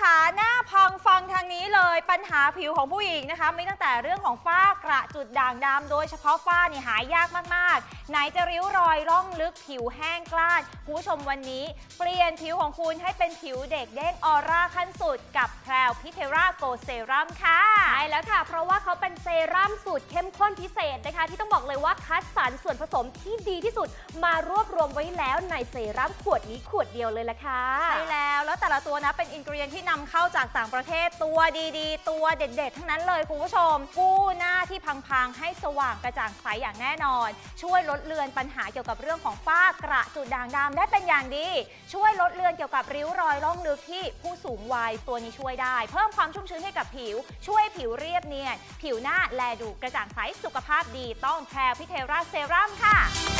คะหน้าพองฟอง ปัญหาผิวของผู้หญิงนะคะมีตั้งแต่เรื่องของฝ้ากระจุดด่างดำโดยเฉพาะฝ้านี่หายากมากๆ ไหนจะริ้วรอยร่องลึกผิวแห้งกล้านคุณผู้ชมวันนี้ เปลี่ยนผิวของคุณให้เป็นผิวเด็กเด้งออร่าขั้นสุด กับแพรวพิเทราโกเซรัมค่ะใช่แล้วค่ะ เพราะว่าเขาเป็นเซรั่มสูตรเข้มข้นพิเศษนะคะ ที่ต้องบอกเลยว่าคัดสรรส่วนผสมที่ดีที่สุด มารวบรวมไว้แล้วในเซรั่มขวดนี้ขวดเดียวเลยละค่ะใช่แล้วแล้วแต่ละตัวนะเป็นอินกรีเอนที่นำเข้าจากต่างประเทศตัวดีๆตัวเด็ดๆ ทั้งนั้นเลยคุณผู้ชม กู้หน้าที่พังๆ ให้สว่างกระจ่างใสอย่างแน่นอน ช่วยลดเลือนปัญหาเกี่ยวกับเรื่องของฝ้ากระจุดด่างดำได้เป็นอย่างดี ช่วยลดเลือนเกี่ยวกับริ้วรอยร่องลึกที่ผู้สูงวัยตัวนี้ช่วยได้ เพิ่มความชุ่มชื้นให้กับผิว ช่วยผิวเรียบเนียนผิวหน้าแลดูกระจ่างใสสุขภาพดีต้องแพรพิเทราเซรั่มค่ะ